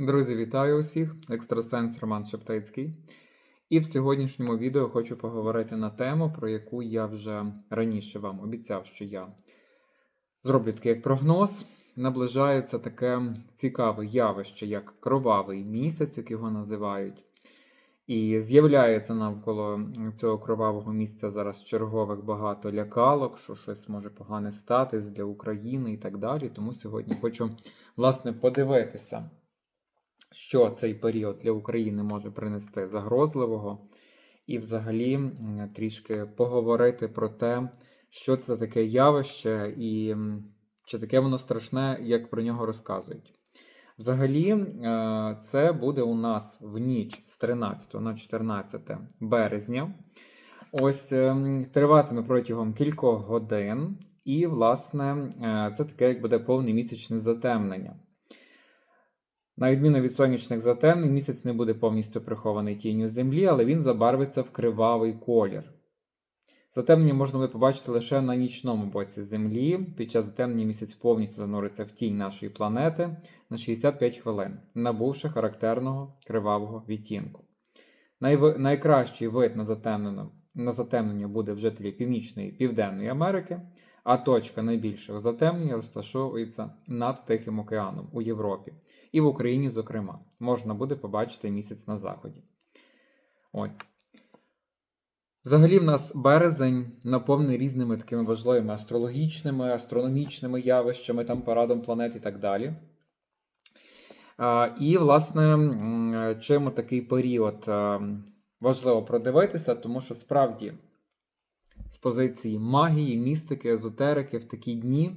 Друзі, вітаю усіх! Екстрасенс Роман Шептицький. І в сьогоднішньому відео хочу поговорити на тему, про яку я вже раніше вам обіцяв, що я зроблю такий як прогноз. Наближається таке цікаве явище, як кровавий місяць, як його називають. І з'являється навколо цього кровавого місця зараз чергових багато лякалок, що щось може погане статись для України і так далі. Тому сьогодні хочу, власне, подивитися що цей період для України може принести загрозливого, і взагалі трішки поговорити про те, що це таке явище, і чи таке воно страшне, як про нього розказують. Взагалі, е, це буде у нас в ніч з 13 на 14 березня. Ось ем, триватиме протягом кількох годин, і, власне, е, це таке, як буде повне місячне затемнення. На відміну від сонячних затемнень, місяць не буде повністю прихований тінню землі, але він забарвиться в кривавий колір. Затемнення можна буде побачити лише на нічному боці Землі. Під час затемнення місяць повністю зануриться в тінь нашої планети на 65 хвилин, набувши характерного кривавого відтінку. Найв... Найкращий вид на затемнення, на затемнення буде в жителів Північної і Південної Америки, а точка найбільшого затемнення розташовується над Тихим океаном у Європі. І в Україні, зокрема, можна буде побачити місяць на заході. Ось. Взагалі, в нас березень наповнений різними такими важливими астрологічними, астрономічними явищами, там парадом планет і так далі. І, власне, чим такий період важливо продивитися, тому що справді з позиції магії, містики, езотерики в такі дні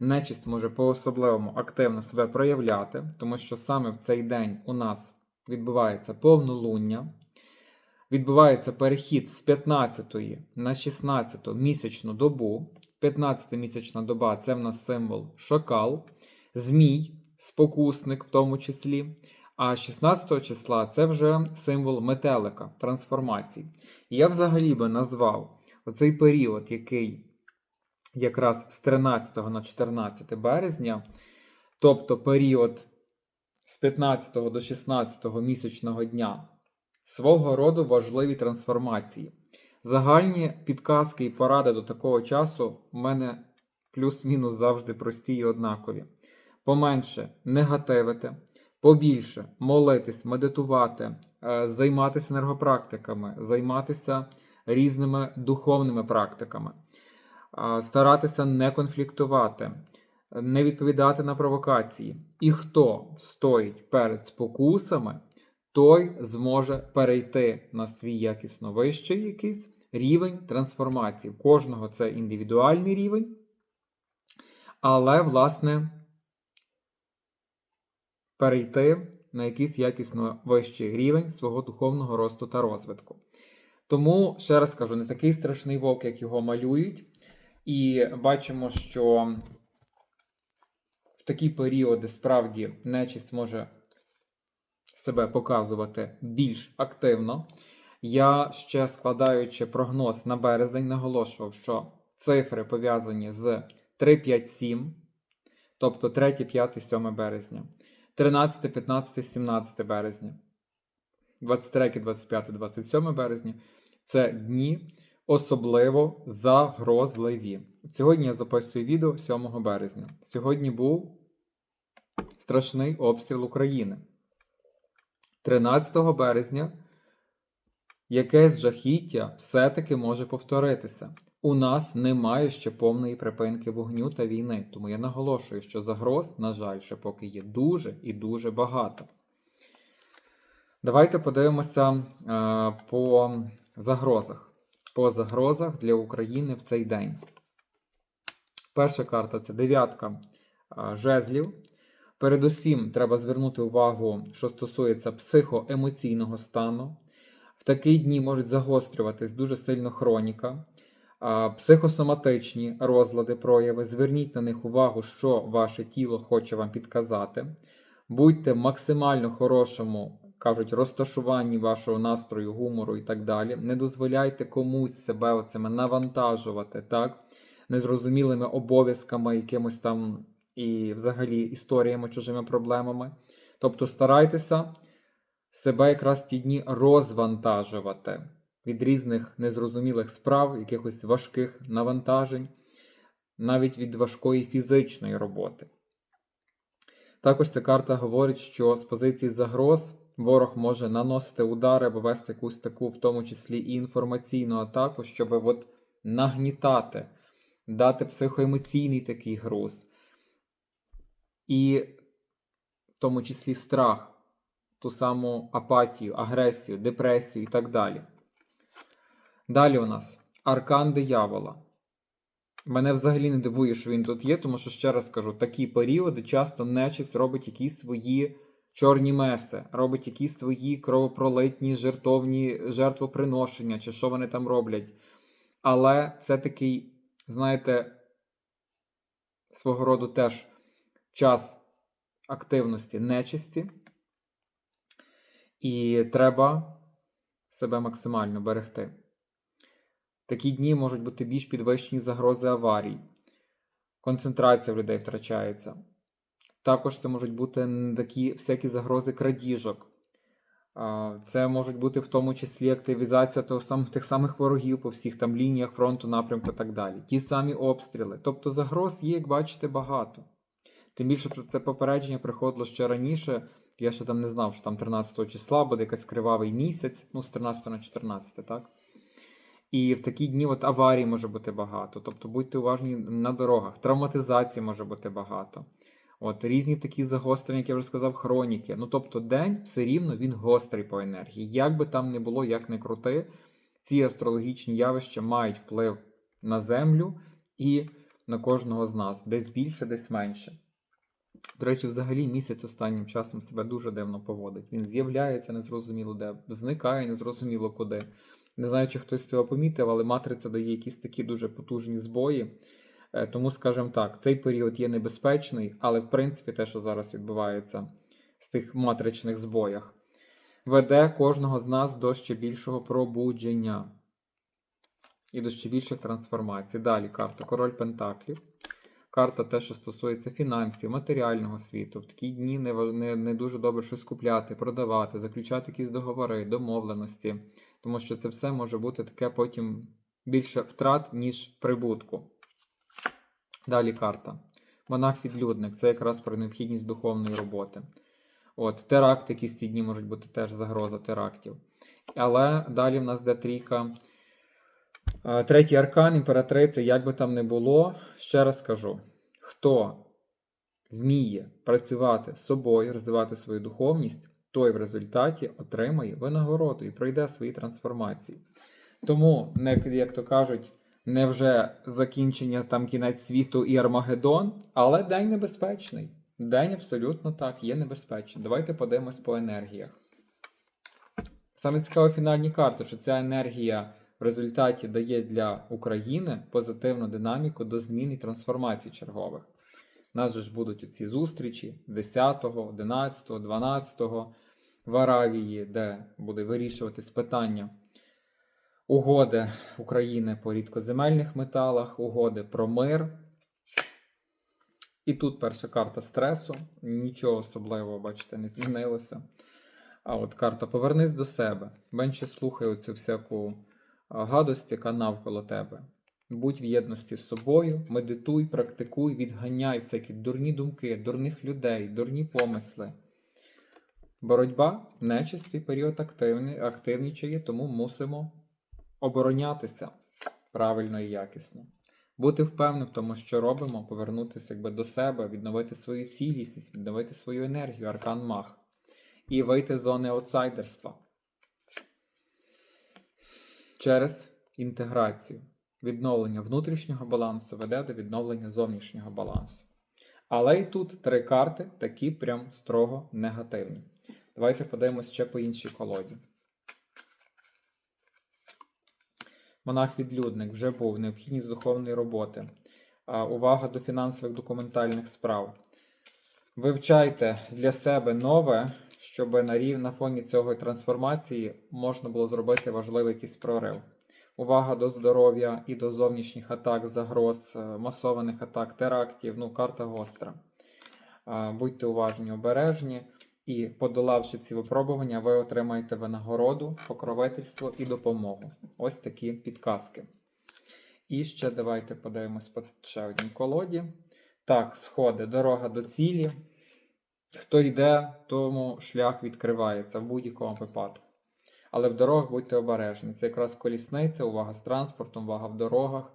нечисть може по-особливому активно себе проявляти, тому що саме в цей день у нас відбувається повнолуння, відбувається перехід з 15 на 16 місячну добу. 15 місячна доба це в нас символ шакал, змій, спокусник в тому числі. А 16 числа це вже символ метелика, трансформації. Я взагалі би назвав оцей період, який якраз з 13 на 14 березня, тобто період з 15 до 16 місячного дня, свого роду важливі трансформації. Загальні підказки і поради до такого часу в мене плюс-мінус завжди прості і однакові. Поменше негативити, побільше молитись, медитувати, е, займатися енергопрактиками, займатися різними духовними практиками, старатися не конфліктувати, не відповідати на провокації. І хто стоїть перед спокусами, той зможе перейти на свій якісно вищий якийсь рівень трансформації. У кожного це індивідуальний рівень, але, власне, перейти на якийсь якісно вищий рівень свого духовного росту та розвитку. Тому, ще раз кажу, не такий страшний вовк, як його малюють. І бачимо, що в такі періоди справді нечисть може себе показувати більш активно. Я ще складаючи прогноз на березень, наголошував, що цифри пов'язані з 3, 5, 7, тобто 3, 5, 7 березня, 13, 15, 17 березня, 23, 25, 27 березня це дні особливо загрозливі. Сьогодні я записую відео 7 березня. Сьогодні був страшний обстріл України. 13 березня якесь жахіття все-таки може повторитися. У нас немає ще повної припинки вогню та війни, тому я наголошую, що загроз, на жаль, ще поки є дуже і дуже багато. Давайте подивимося е, по загрозах. По загрозах для України в цей день. Перша карта це дев'ятка е, жезлів. Передусім, треба звернути увагу, що стосується психоемоційного стану. В такі дні можуть загострюватись дуже сильно хроніка, е, психосоматичні розлади, прояви. Зверніть на них увагу, що ваше тіло хоче вам підказати. Будьте максимально хорошому кажуть, розташуванні вашого настрою, гумору і так далі. Не дозволяйте комусь себе оцими навантажувати, так? Незрозумілими обов'язками, якимось там і взагалі історіями, чужими проблемами. Тобто старайтеся себе якраз в ті дні розвантажувати від різних незрозумілих справ, якихось важких навантажень, навіть від важкої фізичної роботи. Також ця карта говорить, що з позиції загроз ворог може наносити удари або вести якусь таку, в тому числі і інформаційну атаку, щоб от нагнітати, дати психоемоційний такий груз. І в тому числі страх, ту саму апатію, агресію, депресію і так далі. Далі у нас аркан диявола. Мене взагалі не дивує, що він тут є, тому що ще раз кажу, такі періоди часто нечисть робить якісь свої чорні меси, робить якісь свої кровопролитні жертовні жертвоприношення, чи що вони там роблять. Але це такий, знаєте, свого роду теж час активності нечисті, і треба себе максимально берегти. Такі дні можуть бути більш підвищені загрози аварій, концентрація в людей втрачається. Також це можуть бути такі всякі загрози крадіжок. Це можуть бути в тому числі активізація того сам, тих самих ворогів по всіх там лініях фронту, напрямку і так далі. Ті самі обстріли. Тобто загроз є, як бачите, багато. Тим більше про це попередження приходило ще раніше. Я ще там не знав, що там 13 числа буде якийсь кривавий місяць, ну, з 13 на 14, так? І в такі дні от аварій може бути багато. Тобто будьте уважні на дорогах, травматизації може бути багато. От різні такі загострення, як я вже сказав, хроніки. Ну тобто, день все рівно він гострий по енергії. Як би там не було, як не крути, ці астрологічні явища мають вплив на землю і на кожного з нас, десь більше, десь менше. До речі, взагалі місяць останнім часом себе дуже дивно поводить. Він з'являється незрозуміло де, зникає незрозуміло куди. Не знаю, чи хтось цього помітив, але матриця дає якісь такі дуже потужні збої. Е, Тому, скажімо так, цей період є небезпечний, але в принципі те, що зараз відбувається з тих матричних збоях, веде кожного з нас до ще більшого пробудження і до ще більших трансформацій. Далі карта Король Пентаклів. Карта те, що стосується фінансів, матеріального світу. В такі дні не, не, не дуже добре щось купляти, продавати, заключати якісь договори, домовленості, тому що це все може бути таке потім більше втрат, ніж прибутку. Далі карта. Монах-відлюдник це якраз про необхідність духовної роботи. От, теракти, якісь ці дні можуть бути теж загроза терактів. Але далі в нас де трійка. Е, Третій аркан, імператриця, як би там не було, ще раз кажу: хто вміє працювати з собою, розвивати свою духовність, той в результаті отримає винагороду і пройде свої трансформації. Тому, як то кажуть, не вже закінчення там кінець світу і Армагеддон, але день небезпечний. День абсолютно так, є небезпечний. Давайте подивимось по енергіях. Саме цікаво фінальні карти, що ця енергія в результаті дає для України позитивну динаміку до змін і трансформацій чергових. У нас же ж будуть оці зустрічі 10, 11, 12 в Аравії, де буде вирішуватись питання угоди України по рідкоземельних металах, угоди про мир. І тут перша карта стресу. Нічого особливого, бачите, не змінилося. А от карта Повернись до себе. Менше слухай оцю всяку гадость, яка навколо тебе. Будь в єдності з собою, медитуй, практикуй, відганяй всякі дурні думки, дурних людей, дурні помисли. Боротьба нечистий період активний, активнічає, тому мусимо оборонятися правильно і якісно. Бути впевненим в тому, що робимо, повернутися якби до себе, відновити свою цілісність, відновити свою енергію, аркан мах, і вийти з зони аутсайдерства через інтеграцію. Відновлення внутрішнього балансу веде до відновлення зовнішнього балансу. Але і тут три карти такі прям строго негативні. Давайте подивимось ще по іншій колоді. Монах-відлюдник вже був необхідність духовної роботи. Увага до фінансових документальних справ. Вивчайте для себе нове, щоб на рів на фоні цього трансформації можна було зробити важливий якийсь прорив. Увага до здоров'я і до зовнішніх атак, загроз, е, масованих атак, терактів. Ну, карта гостра. Будьте уважні, обережні. І подолавши ці випробування, ви отримаєте винагороду, покровительство і допомогу. Ось такі підказки. І ще давайте подивимось по ще одній колоді. Так, сходи, дорога до цілі. Хто йде, тому шлях відкривається в будь-якому випадку. Але в дорогах будьте обережні. Це якраз колісниця, увага з транспортом, увага в дорогах.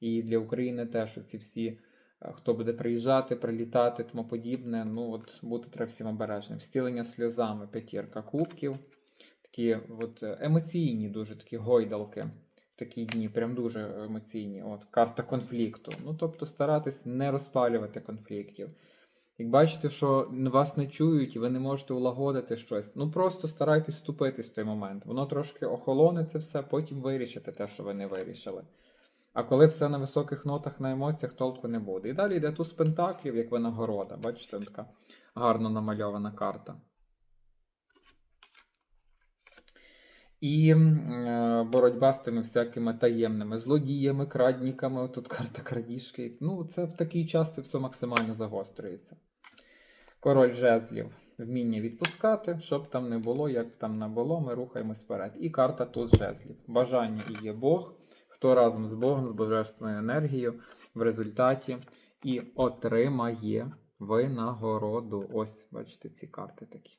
І для України теж ці всі, хто буде приїжджати, прилітати, тому подібне. Ну, от бути треба всім обережним. Стілення сльозами, п'ятірка кубків. Такі от е, емоційні, дуже такі гойдалки в такі дні, прям дуже емоційні. От, карта конфлікту. Ну, тобто старатись не розпалювати конфліктів. Як бачите, що вас не чують і ви не можете улагодити щось, ну просто старайтесь вступитись в той момент. Воно трошки охолоне це все, потім вирішите те, що ви не вирішили. А коли все на високих нотах на емоціях, толку не буде. І далі йде туз пентаклів, як винагорода. Бачите, така гарно намальована карта. І е, боротьба з тими всякими таємними злодіями, крадниками. Тут карта крадіжки. Ну, це в такий час це все максимально загострюється. Король жезлів. Вміння відпускати, щоб там не було, як там не було, ми рухаємось вперед. І карта туз жезлів. Бажання і є Бог. Хто разом з Богом, з божественною енергією в результаті і отримає винагороду. Ось, бачите, ці карти такі.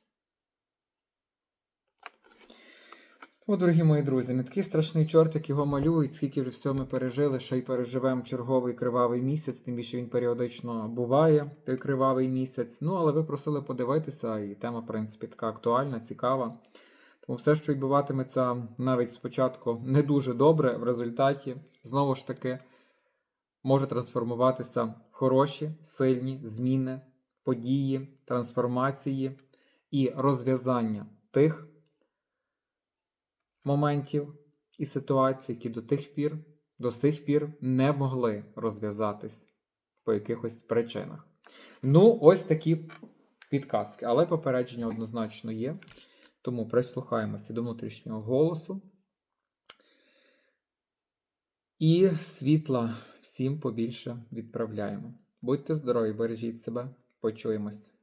Тому, дорогі мої друзі, не такий страшний чорт, як його малюють, скільки вже всього ми пережили, ще й переживемо черговий кривавий місяць, тим більше він періодично буває, той кривавий місяць. Ну, але ви просили подивитися, і тема, в принципі, така актуальна, цікава. Тому все, що відбуватиметься навіть спочатку не дуже добре, в результаті, знову ж таки, може трансформуватися в хороші, сильні зміни, події, трансформації і розв'язання тих моментів і ситуацій, які до тих пір, до сих пір не могли розв'язатись по якихось причинах. Ну, ось такі підказки, але попередження однозначно є. Тому прислухаємося до внутрішнього голосу. І світла всім побільше відправляємо. Будьте здорові, бережіть себе, почуємось.